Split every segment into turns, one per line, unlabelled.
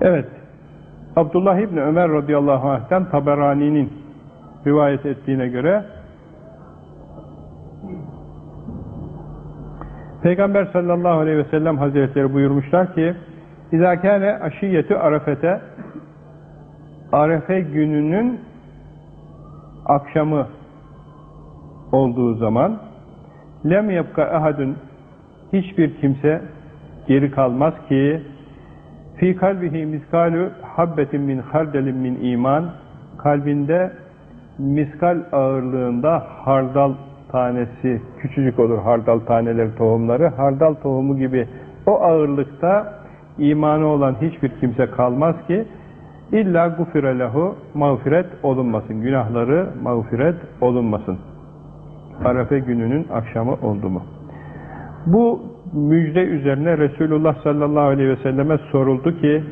Evet, Abdullah İbni Ömer radıyallahu anh'ten Taberani'nin rivayet ettiğine göre Peygamber sallallahu aleyhi ve sellem hazretleri buyurmuşlar ki İzâ kâne aşiyyetü arafete Arefe gününün akşamı olduğu zaman lem yapka ahadun hiçbir kimse geri kalmaz ki fi kalbihi miskalu habbetin min hardelin min iman. Kalbinde miskal ağırlığında hardal tanesi küçücük olur hardal taneleri tohumları. Hardal tohumu gibi o ağırlıkta imanı olan hiçbir kimse kalmaz ki. İlla gufire lehu mağfiret olunmasın. Günahları mağfiret olunmasın. Arefe gününün akşamı oldu mu? Bu müjde üzerine Resulullah sallallahu aleyhi ve selleme soruldu ki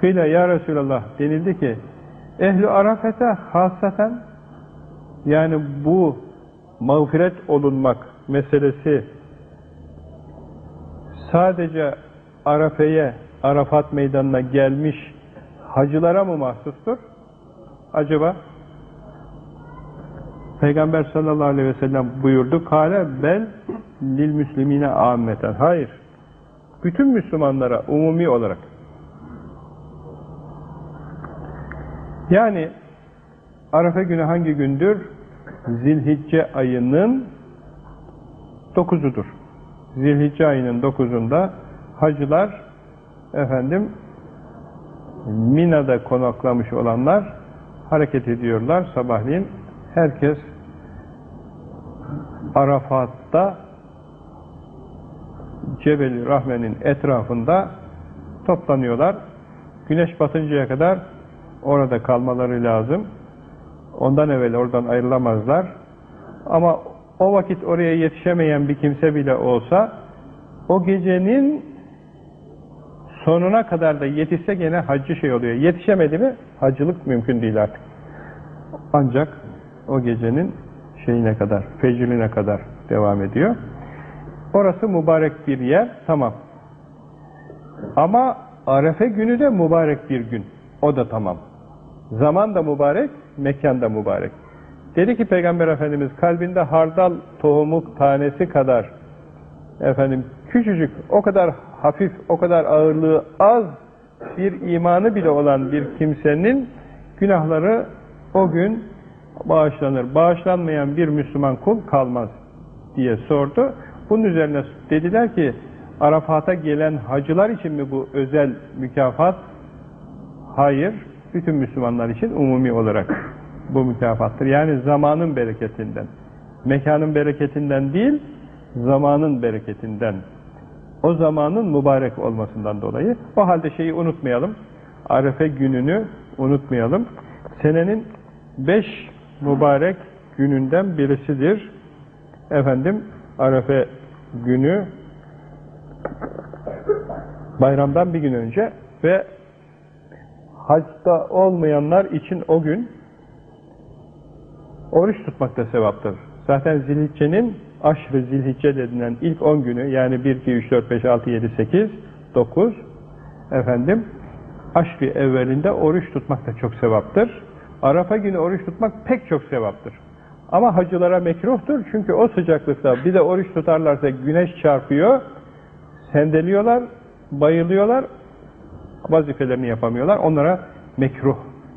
kıyla ya Resulallah denildi ki ehli arafete hasaten yani bu mağfiret olunmak meselesi sadece Arafe'ye, Arafat meydanına gelmiş hacılara mı mahsustur? Acaba? Peygamber sallallahu aleyhi ve sellem buyurdu. Kale bel lil müslimine ammeten. Hayır. Bütün Müslümanlara umumi olarak. Yani Arafa günü hangi gündür? Zilhicce ayının dokuzudur. Zilhicce ayının dokuzunda hacılar efendim Mina'da konaklamış olanlar hareket ediyorlar sabahleyin. Herkes Arafat'ta Cebeli Rahme'nin etrafında toplanıyorlar. Güneş batıncaya kadar orada kalmaları lazım. Ondan evvel oradan ayrılamazlar. Ama o vakit oraya yetişemeyen bir kimse bile olsa o gecenin sonuna kadar da yetişse gene haccı şey oluyor. Yetişemedi mi hacılık mümkün değil artık. Ancak o gecenin şeyine kadar, fecrine kadar devam ediyor. Orası mübarek bir yer, tamam. Ama Arefe günü de mübarek bir gün. O da tamam. Zaman da mübarek, mekan da mübarek. Dedi ki Peygamber Efendimiz kalbinde hardal tohumu tanesi kadar efendim küçücük, o kadar hafif, o kadar ağırlığı az bir imanı bile olan bir kimsenin günahları o gün bağışlanır. Bağışlanmayan bir Müslüman kul kalmaz diye sordu. Bunun üzerine dediler ki Arafat'a gelen hacılar için mi bu özel mükafat? Hayır. Bütün Müslümanlar için umumi olarak bu mükafattır. Yani zamanın bereketinden. Mekanın bereketinden değil, zamanın bereketinden. O zamanın mübarek olmasından dolayı. O halde şeyi unutmayalım. Arefe gününü unutmayalım. Senenin beş mübarek gününden birisidir. Efendim Arefe günü bayramdan bir gün önce ve hacda olmayanlar için o gün oruç tutmak da sevaptır. Zaten Zilhicce'nin aşrı Zilhicce denilen ilk 10 günü yani 1, 2, 3, 4, 5, 6, 7, 8, 9 efendim aşrı evvelinde oruç tutmak da çok sevaptır. Arafa günü oruç tutmak pek çok sevaptır. Ama hacılara mekruhtur çünkü o sıcaklıkta bir de oruç tutarlarsa güneş çarpıyor, sendeliyorlar, bayılıyorlar, vazifelerini yapamıyorlar. Onlara mekruh.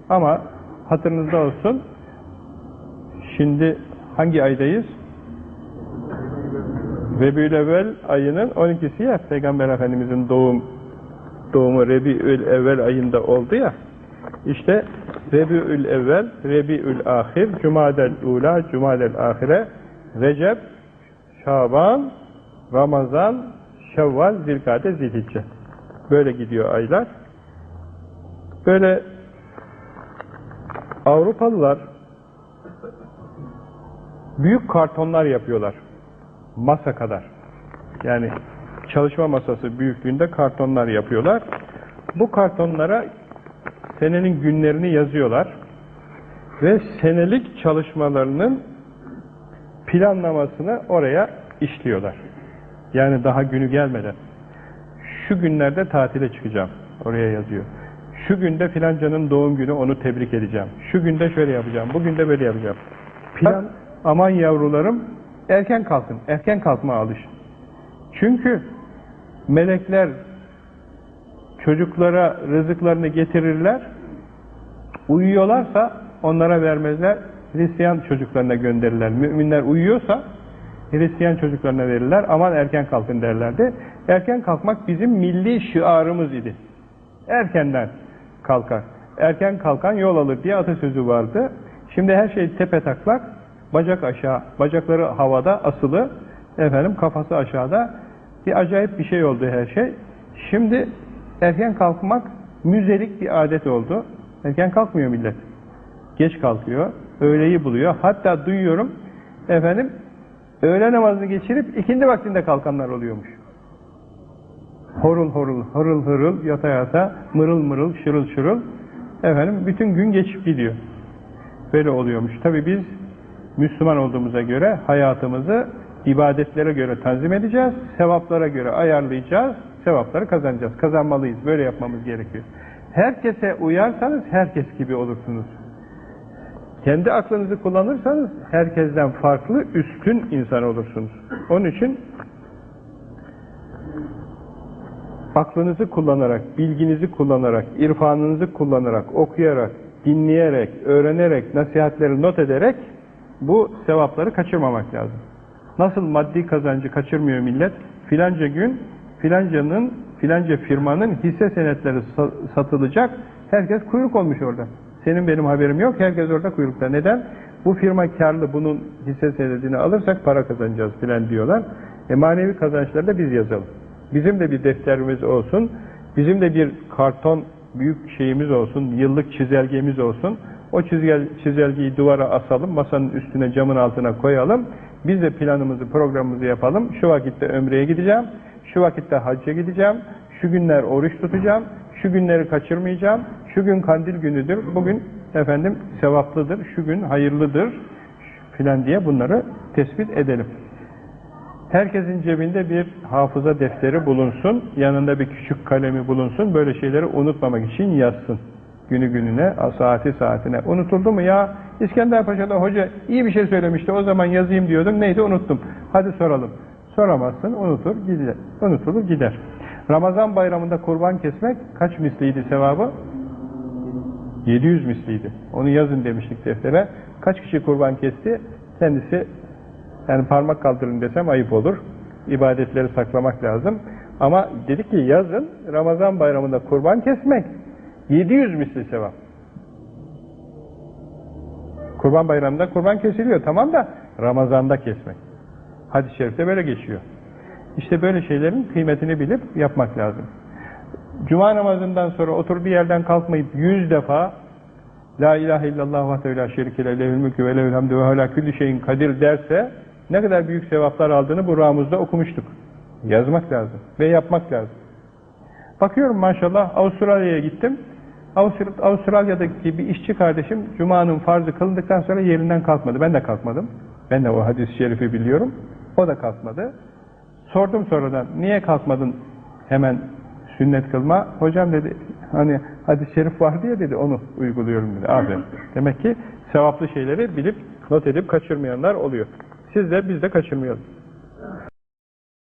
Ama hatırınızda olsun, şimdi hangi aydayız? Rebül ayının 12'si ya, Peygamber Efendimizin doğum doğumu Rebiül Evvel ayında oldu ya, işte Rebiül Evvel, Rebiül Ahir, Cumadel Ula, Cumadel Ahire, Recep, Şaban, Ramazan, Şevval, Zilkade, Zilhicce. Böyle gidiyor aylar. Böyle Avrupalılar büyük kartonlar yapıyorlar. Masa kadar. Yani çalışma masası büyüklüğünde kartonlar yapıyorlar. Bu kartonlara senenin günlerini yazıyorlar ve senelik çalışmalarının planlamasını oraya işliyorlar. Yani daha günü gelmeden. Şu günlerde tatile çıkacağım. Oraya yazıyor. Şu günde filancanın doğum günü onu tebrik edeceğim. Şu günde şöyle yapacağım. Bugün de böyle yapacağım. Plan, aman yavrularım erken kalkın. Erken kalkma alışın. Çünkü melekler çocuklara rızıklarını getirirler. Uyuyorlarsa onlara vermezler. Hristiyan çocuklarına gönderirler. Müminler uyuyorsa Hristiyan çocuklarına verirler. Aman erken kalkın derlerdi. Erken kalkmak bizim milli şiarımız idi. Erkenden kalkar. Erken kalkan yol alır diye atasözü vardı. Şimdi her şey tepe taklak, bacak aşağı, bacakları havada asılı, efendim kafası aşağıda. Bir acayip bir şey oldu her şey. Şimdi erken kalkmak müzelik bir adet oldu. Erken kalkmıyor millet. Geç kalkıyor, öğleyi buluyor. Hatta duyuyorum, efendim, öğle namazını geçirip ikindi vaktinde kalkanlar oluyormuş. Horul horul, hırıl hırıl, yata yata, mırıl mırıl, şırıl şırıl, efendim, bütün gün geçip gidiyor. Böyle oluyormuş. Tabi biz Müslüman olduğumuza göre hayatımızı ibadetlere göre tanzim edeceğiz, sevaplara göre ayarlayacağız, sevapları kazanacağız. Kazanmalıyız. Böyle yapmamız gerekiyor. Herkese uyarsanız herkes gibi olursunuz. Kendi aklınızı kullanırsanız herkesten farklı, üstün insan olursunuz. Onun için aklınızı kullanarak, bilginizi kullanarak, irfanınızı kullanarak, okuyarak, dinleyerek, öğrenerek, nasihatleri not ederek bu sevapları kaçırmamak lazım. Nasıl maddi kazancı kaçırmıyor millet? Filanca gün filancanın, filanca firmanın hisse senetleri satılacak. Herkes kuyruk olmuş orada. Senin benim haberim yok. Herkes orada kuyrukta. Neden? Bu firma karlı bunun hisse senedini alırsak para kazanacağız filan diyorlar. E manevi kazançları da biz yazalım. Bizim de bir defterimiz olsun. Bizim de bir karton büyük şeyimiz olsun. Yıllık çizelgemiz olsun. O çizel, çizelgeyi duvara asalım. Masanın üstüne camın altına koyalım. Biz de planımızı programımızı yapalım. Şu vakitte ömreye gideceğim. Şu vakitte hacca gideceğim. Şu günler oruç tutacağım. Şu günleri kaçırmayacağım. Şu gün kandil günüdür. Bugün efendim sevaplıdır. Şu gün hayırlıdır filan diye bunları tespit edelim. Herkesin cebinde bir hafıza defteri bulunsun. Yanında bir küçük kalemi bulunsun. Böyle şeyleri unutmamak için yazsın. Günü gününe, saati saatine. Unutuldu mu ya? İskender Paşa'da hoca iyi bir şey söylemişti. O zaman yazayım diyordum. Neydi unuttum. Hadi soralım. Soramazsın, unutur, gider. Unutulur, gider. Ramazan bayramında kurban kesmek kaç misliydi sevabı? 700 misliydi. Onu yazın demiştik deftere. Kaç kişi kurban kesti? Kendisi yani parmak kaldırın desem ayıp olur. İbadetleri saklamak lazım. Ama dedik ki yazın Ramazan bayramında kurban kesmek 700 misli sevap. Kurban bayramında kurban kesiliyor tamam da Ramazan'da kesmek. Hadis-i şerifte böyle geçiyor. İşte böyle şeylerin kıymetini bilip yapmak lazım. Cuma namazından sonra otur bir yerden kalkmayıp yüz defa La ilahe illallah vahdehu la şerike le lehül mülkü ve lehül hamdü ve hala külli şeyin kadir derse ne kadar büyük sevaplar aldığını bu ramuzda okumuştuk. Yazmak lazım ve yapmak lazım. Bakıyorum maşallah Avustralya'ya gittim. Avustralya'daki bir işçi kardeşim Cuma'nın farzı kılındıktan sonra yerinden kalkmadı. Ben de kalkmadım. Ben de o hadis-i şerifi biliyorum. O da kalkmadı. Sordum sonradan niye kalkmadın hemen sünnet kılma? Hocam dedi hani hadis-i şerif var diye dedi onu uyguluyorum dedi. Aferin. Demek ki sevaplı şeyleri bilip not edip kaçırmayanlar oluyor. Siz de biz de kaçırmayalım.